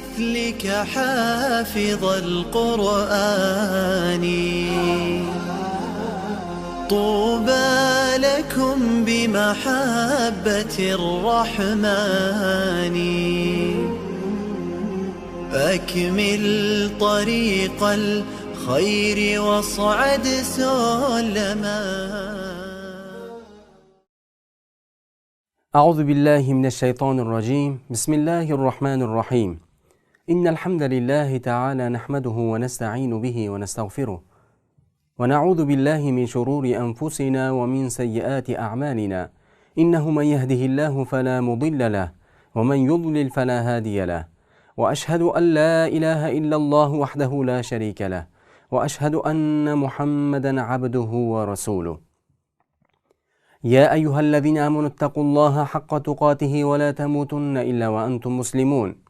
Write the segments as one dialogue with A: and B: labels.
A: مثلك حافظ القرآن. طوبى لكم بمحبة الرحمن. أكمل طريق الخير واصعد سلما.
B: أعوذ بالله من الشيطان الرجيم. بسم الله الرحمن الرحيم. إن الحمد لله تعالى نحمده ونستعين به ونستغفره ونعوذ بالله من شرور أنفسنا ومن سيئات أعمالنا. إنه من يهده الله فلا مضل له ومن يضلل فلا هادي له. وأشهد أن لا إله إلا الله وحده لا شريك له وأشهد أن محمدا عبده ورسوله. يا أيها الذين آمنوا اتقوا الله حق تقاته ولا تموتن إلا وأنتم مسلمون.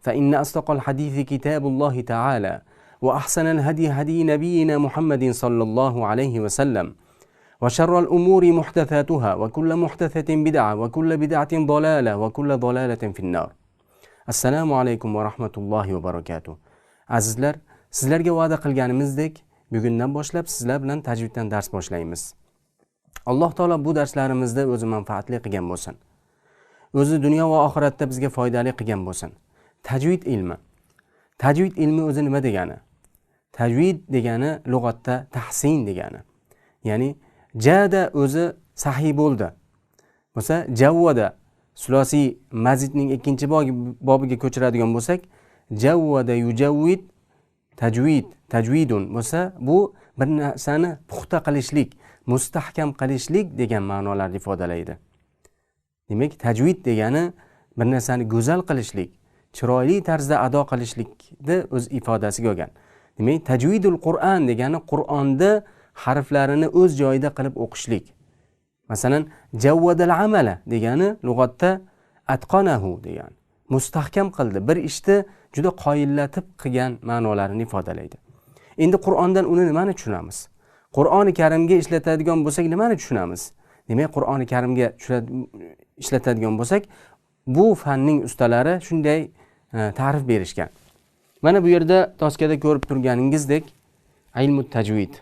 B: فإن أصدق الحديث كتاب الله تعالى وأحسن الهدي هدي نبينا محمد صلى الله عليه وسلم وشر الأمور محدثاتها وكل محدثة بدعة وكل بدعة ضلالة وكل ضلالة في النار assalomu alaykum va rahmatullohi va barakatuh azizlar sizlarga va'da qilganimizdek bugundan boshlab sizlar bilan tajviddan dars boshlaymiz alloh taolo bu darslarimizda o'zi manfaatli qilgan bo'lsin o'zi dunyo va oxiratda bizga foydali qilgan bo'lsin Tajvid ilmi. Tajvid ilmi o'zi nima degani? Tajvid degani lug'atda tahsin degani. Ya'ni jada o'zi sahiy bo'ldi. Bo'lsa javvada sulosiy mazidning ikkinchi bobiga ko'chiradigan bo'lsak javvada yujavvid tajvid tajvidun bo'lsa bu bir narsani puxta qilishlik mustahkam qilishlik degan ma'nolarni ifodalaydi. Demak tajvid degani bir narsani go'zal qilishlik chiroyli tarzda ado qilishlikni o'z ifodasiga olgan. Demak tajvidul qur'an degani qur'onni harflarini o'z joyida qilib o'qishlik. Masalan javvadal amala degani lug'atda atqonahu degani. Mustahkam qildi bir ishni juda qoyillatib qilgan ma'nolarini ifodalaydi. Endi qur'ondan uni nimani tushunamiz? Qur'oni karimga ishlatadigan bo'lsak nimani tushunamiz? Demak qur'oni karimga ishlatadigan bo'lsak bu fanning ustalari shunday E, ta'rif berishgan. Mana bu yerda toskada ko'rib turganingizdek ilmu tajvid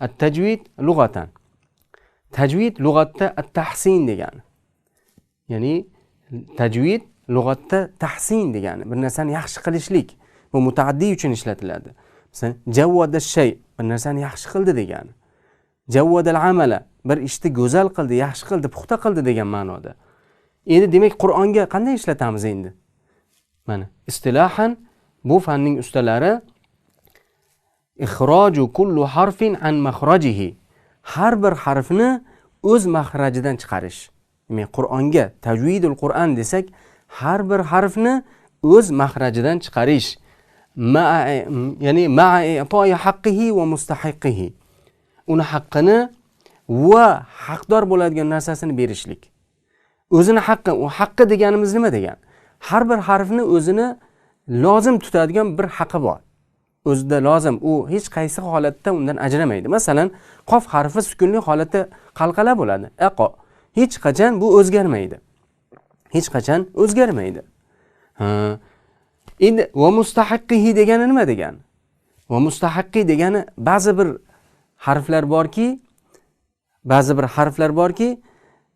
B: at tajvid lug'atan. Tajvid lug'atda at tahsin degani. Ya'ni tajvid lug'atda tahsin degani. Bir narsani yaxshi qilishlik bu mutaaddiy uchun ishlatiladi. Masalan javvada shay bir narsani yaxshi qildi degani. Javvadal amala bir ishni go'zal qildi yaxshi qildi puxta qildi degan ma'noda. Endi demak qur'onga qanday ishlatamiz endi? Mana istilohan bu fanning ustalari ixroju kullu harfin an mahrajihi har bir harfni o'z mahrajidan chiqarish. Demak qur'onga tajvidul qur'an desak har bir harfni o'z mahrajidan chiqarish. Ya'ni haqqihi va mustahiqihi uni haqqini va haqdor bo'ladigan narsasini berishlik. O'zini haqqi u haqqi deganimiz nima degan? Har bir harfni o'zini lozim tutadigan bir haqqi bor. O'zida lozim. U hech qaysi holatda undan ajramaydi. Masalan qof harfi sukunli holatda qalqala bo'ladi. Aqo hech qachon bu o'zgarmaydi. Hech qachon o'zgarmaydi. Endi va mustahaqqihi degani nima degani va mustahaqqi degani ba'zi bir harflar borki ba'zi bir harflar borki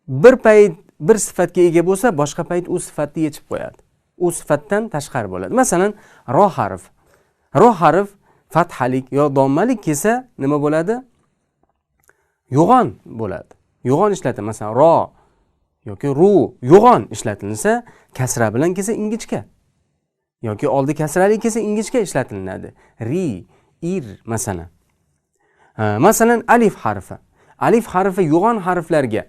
B: bir payt bir sifatga ega bo'lsa boshqa payt u sifatni yechib qo'yadi. U sifatdan tashqari bo'ladi. Masalan ro harf. Ro harf fathalik yo dommalik kelsa nima bo'ladi? Yo'g'on bo'ladi. Yo'g'on ishlatiladi. Masalan ro yoki ru yo'g'on ishlatilsa kasra bilan kelsa ingichka yoki oldi kasrali kelsa ingichka ishlatilinadi ri ir masalan. Masalan alif harfi. Alif harfi yo'g'on harflarga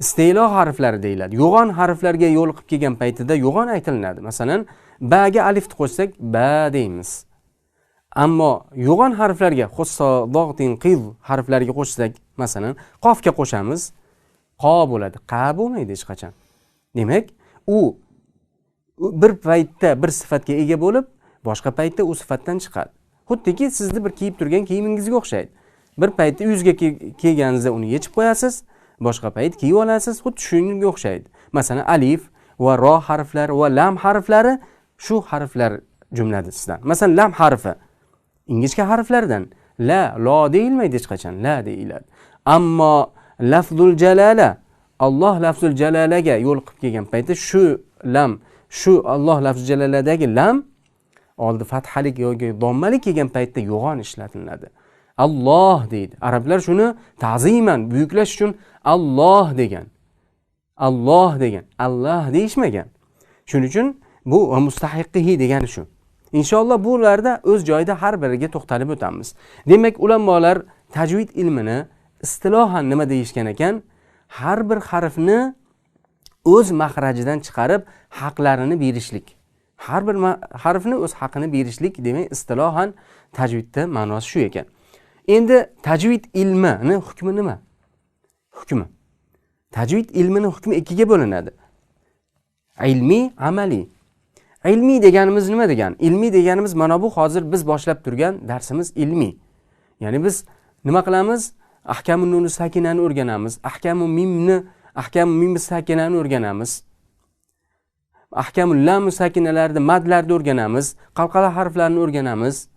B: istelo harflari deyiladi. Yo'g'on harflarga yo'liqib kelgan paytida yo'g'on aytilinadi. Masalan baga alifni qo'shsak ba deymiz. Ammo yo'g'on harflarga qiz harflariga qo'shsak masalan qofga qo'shamiz qo bo'ladi. Qa bo'lmaydi hech qachon. Demak u bir paytda bir sifatga ega bo'lib boshqa paytda u sifatdan chiqadi. Xuddiki sizni bir kiyib turgan kiyimingizga o'xshaydi. Bir paytda yuzga kelganingizda uni yechib qo'yasiz boshqa payt kiyib olasiz xuddi shunga o'xshaydi. Masalan alif va ro harflari va lam harflari shu harflar jumlasidan masalan lam harfi ingichka harflardan. La lo deyilmaydi hech qachon. La deyiladi. Ammo lafzul jalala alloh lafzul jalalaga yo'l qilib kelgan paytda shu lam shu alloh lafzul jalaladagi lam oldi fathalik yoki dommalik kelgan paytda yo'g'on ishlatiladi. Alloh deydi. Arablar shuni ta'ziman buyuklash uchun alloh degan. Alloh degan. Alloh deyishmagan. Shuning uchun bu mustahiqihi degani shu. Inshaalloh bularda o'z joyida har biriga to'xtalib o'tamiz. Demak ulamolar tajvid ilmini istilohan nima deyishgan ekan? Har bir harfni o'z mahrajidan chiqarib haqlarini berishlik. Har bir harfni o'z haqini berishlik demak istilohan tajvidda ma'nosi shu ekan. Endi tajvid ilmini hukmi nima? Hukmi. Tajvid ilmini hukmi ikkiga bo'linadi. Ilmiy amaliy. Ilmiy deganimiz nima degani ilmiy deganimiz mana bu hozir biz boshlab turgan darsimiz ilmiy. Ya'ni biz nima qilamiz? Ahkamu nuni sakinani o'rganamiz. Ahkamu mimni ahkamu mim sakinani o'rganamiz. Ahkamu lamu sakinalarni madlarni o'rganamiz. Qalqala harflarini o'rganamiz.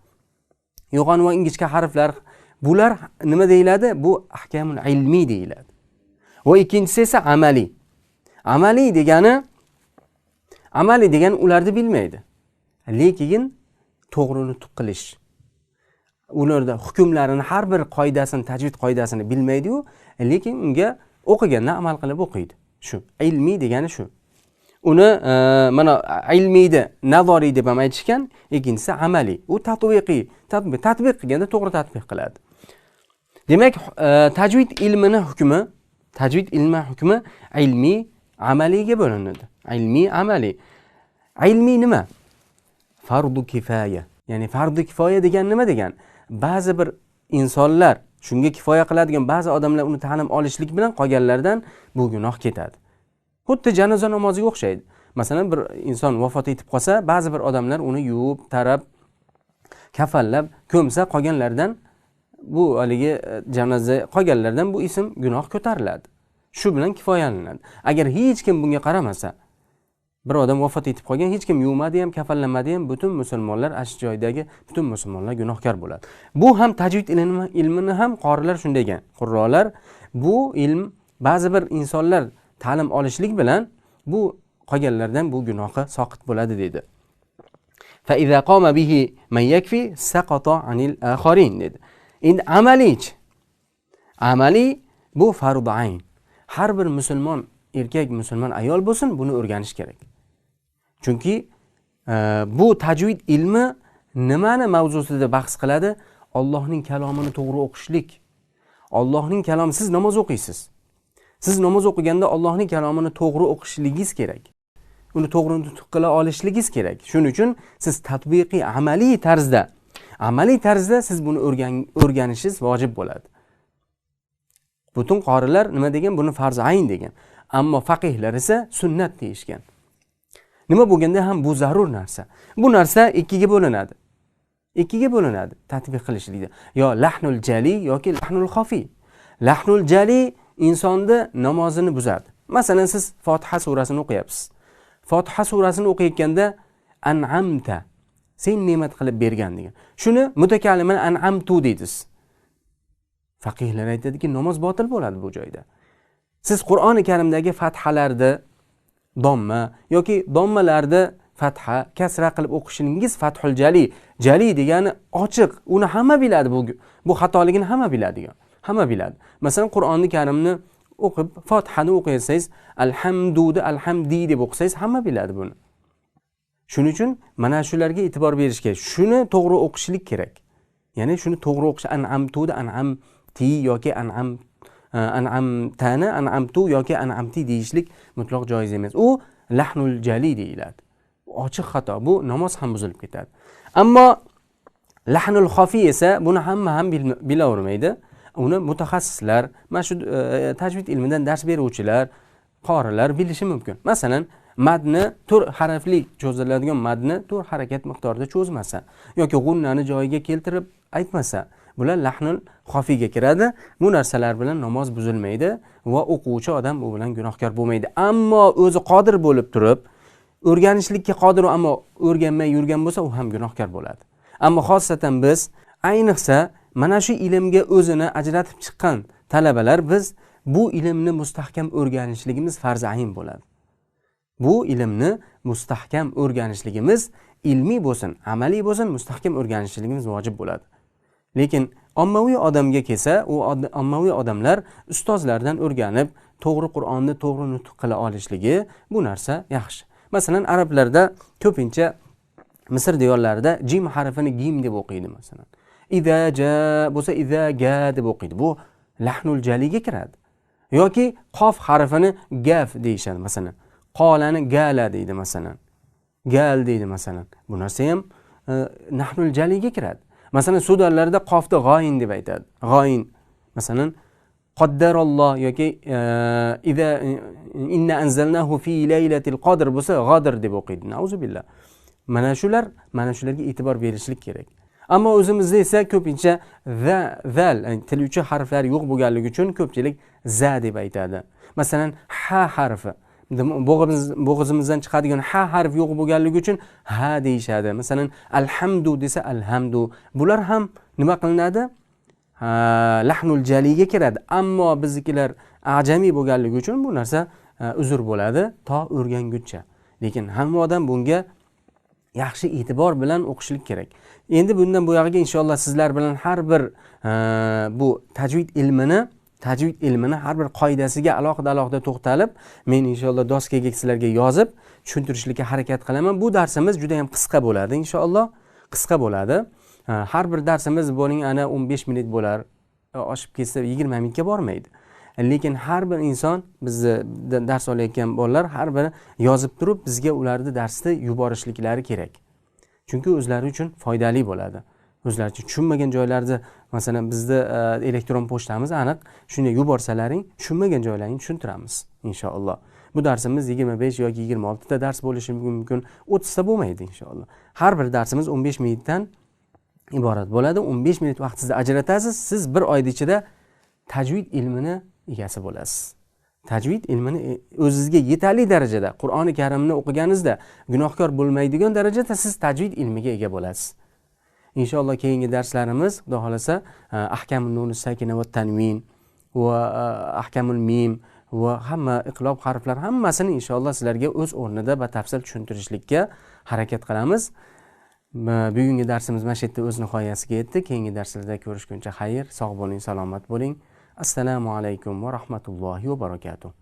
B: Yo'g'on va ingichka harflar bular nima deyiladi? Bu ahkamul ilmiy deyiladi. Va ikkinchisi esa amaliy. Amaliy degani amaliy degani ularni bilmaydi. Lekin to'g'ri qilish. Ularda hukmlarini har bir qoidasini tajvid qoidasini bilmaydiyu lekin unga o'qiganda amal qilib o'qiydi. Shu ilmiy degani shu. Uni e, mana ilmiyni nazoriy deb ham aytishgan ikkinchisi amaliy. U tatbiqiy tatbiq qilganda to'g'ri tatbiq qiladi. Demak e, tajvid ilmini hukmi tajvid ilmi hukmi ilmiy amaliyga bo'linadi. Ilmiy amaliy ilmiy nima? Fardu kifoya. Ya'ni fardu kifoya degan nima degan? Ba'zi bir insonlar shunga kifoya qiladigan ba'zi odamlar uni ta'lim olishlik bilan qolganlardan bu gunoh ketadi. Xuddi janoza namoziga o'xshaydi. Masalan bir inson vafot etib qolsa ba'zi bir odamlar uni yuvib tarab kafanlab ko'msa qolganlardan bu haligi e, janoza qolganlardan bu ism gunoh ko'tariladi. Shu bilan kifoyalanadi. Agar hech kim bunga qaramasa bir odam vafot etib qolgan hech kim yuvmadi ham kafanlamadi ham butun musulmonlar ana shu joydagi butun musulmonlar gunohkor bo'ladi. Bu ham tajvid ilmi ilmini ham qorilar shunday degan qurrolar bu ilm ba'zi bir insonlar ta'lim olishlik bilan bu qolganlardan bu gunohi soqit bo'ladi deydi. Dedi endi amaliychi amaliy bu fardu ayn. Har bir musulmon erkak musulmon ayol bo'lsin buni o'rganish kerak. Chunki e, bu tajvid ilmi nimani mavzusida bahs qiladi? Ollohning kalomini to'g'ri o'qishlik. Ollohning kalomi siz namoz o'qiysiz. Siz namoz o'qiganda ollohning kalomini to'g'ri o'qishligingiz kerak. Uni to'g'ri nutq qila olishligingiz kerak. Shuning uchun siz tatbiqiy amaliy tarzda amaliy tarzda siz buni o'rganishingiz vojib bo'ladi. Butun qorilar nima degan? Buni farzi ayn degan. Ammo faqihlar esa sunnat deyishgan. Nima bo'lganda ham bu zarur narsa. Bu narsa ikkiga bo'linadi. Ikkiga bo'linadi tatbiq deydi yo lahnul jali yoki lahnul xofiy lahnul jali insonni namozini buzadi. Masalan siz fotiha surasini o'qiyapsiz. Fotiha surasini o'qiyotganda an'amta sen ne'mat qilib bergan degan. Shuni mutakalliman an'amtu deysiz. Faqihlar aytadiki namoz botil bo'ladi bu joyda. Siz qur'oni karimdagi fathalarni domma yoki dommalarni fatha kasra qilib o'qishingiz fathul jali. Jali degani ochiq uni hamma biladi bu bu xatoligini hamma biladi hamma biladi. Masalan qur'oni karimni o'qib fotihani o'qisangiz alhamduni alhamdi deb o'qisangiz hamma biladi buni. Shuning uchun mana shularga e'tibor berish kerak shuni to'g'ri o'qishlik kerak. Ya'ni shuni to'g'ri o'qish an'amtudi an'am ti yoki an'am e, an'amtani an'amtu yoki an'amti deyishlik mutlaq joiz emas. U lahnul jali deyiladi. Ochiq xato. Bu namoz ham buzilib ketadi. Ammo lahnul xofiy esa buni hamma ham bilavermaydi. Uni mutaxassislar mana shu e, tajvid ilmidan dars beruvchilar qorilar bilishi mumkin. Masalan madni to'rt harfli cho'ziladigan madni to'rt harakat miqdorida cho'zmasa yoki g'unnani joyiga keltirib aytmasa bular lahnul xofiyga kiradi. Bu narsalar bilan namoz buzilmaydi va o'quvchi odam bu bilan gunohkor bo'lmaydi. Ammo o'zi qodir bo'lib turib o'rganishlikka qodir ammo o'rganmay yurgan bo'lsa u ham gunohkor bo'ladi. Ammo xosatan biz ayniqsa mana shu ilmga o'zini ajratib chiqqan talabalar biz bu ilmni mustahkam o'rganishligimiz farzi ayn bo'ladi. Bu ilmni mustahkam o'rganishligimiz ilmiy bo'lsin amaliy bo'lsin mustahkam o'rganishligimiz vojib bo'ladi. Lekin ommaviy odamga kelsa u ommaviy odamlar ustozlardan o'rganib to'g'ri qur'onni to'g'ri nutq qila olishligi bu narsa yaxshi. Masalan arablarda ko'pincha misr diyorlarida jim harfini gim deb o'qiydi masalan. Ida ja bo'lsa ida ga deb o'qiydi. Bu lahnul jaliga kiradi. Yoki qof harfini gaf deyishadi masalan. Qolani gala deydi masalan. Gal deydi masalan. Bu narsa ham e, nahnul jaliga kiradi. Masalan sudanlarda qofni g'oyin deb aytadi. G'oyin masalan qoddaralloh yoki e, ida inna anzalnahu fi laylatil qadr bo'lsa g'odir deb o'qiydi. Billah. Mana shular mana shularga e'tibor berishlik kerak. Ammo o'zimizda esa ko'pincha va zal e, til harflar harflari yo'q bo'lganligi uchun ko'pchilik za deb aytadi. Masalan ha harfi. Bo'g'imiz bo'g'izimizdan chiqadigan ha harf yo'q bo'lganligi uchun ha deyishadi. Masalan alhamdu desa alhamdu. Bular ham nima qilinadi? Lahnul jaliga kiradi. Ammo biznikilar ajamiy bo'lganligi uchun bu narsa uzr bo'ladi. To o'rganguncha. Lekin hamma odam bunga yaxshi e'tibor bilan o'qishlik kerak. Endi bundan buyog'iga inshaalloh sizlar bilan har bir bu tajvid ilmini tajvid ilmini har bir qoidasiga alohida alohida to'xtalib men inshaalloh doskaga sizlarga yozib tushuntirishlikka harakat qilaman. Bu darsimiz juda yam qisqa bo'ladi inshaalloh. Qisqa bo'ladi. Har bir darsimiz bo'ling ana o'n besh minut bo'lar. E, oshib ketsa yigirma minutga bormaydi. Lekin har bir inson bizni dars olayotgan bolalar har biri yozib turib bizga ularni darsni yuborishliklari kerak. Chunki o'zlari uchun foydali bo'ladi. O'zlaricha tushunmagan joylarni masalan bizni e, elektron pochtamiz aniq. Shunday yuborsalaring tushunmagan joylaringni tushuntiramiz inshaalloh. Bu darsimiz yigirma besh yoki yigirma oltita dars bo'lishi mumkin. o'ttizta bo'lmaydi inshaalloh. Har bir darsimiz o'n besh minutdan iborat bo'ladi. o'n besh minut vaqtingizni ajratasiz. Siz bir oyni ichida tajvid ilmini egasi bo'lasiz. Tajvid ilmini e, o'zizga yetarli darajada qur'oni karimni o'qiganingizda gunohkor bo'lmaydigan darajada siz tajvid ilmiga ega bo'lasiz. Inshaalloh keyingi darslarimiz xudo xohlasa e, ahkamul nun sakina va tanvin va e, ahkamul mim va hamma iqlob harflar hammasini inshaalloh sizlarga o'z o'rnida batafsil tushuntirishlikka harakat qilamiz. Bugungi darsimiz mana shu yerda o'z nihoyasiga yetdi. Keyingi darslarda ko'rishguncha xayr sog' bo'ling salomat bo'ling. Assalomu alaykum va rahmatullohi va barakatuh.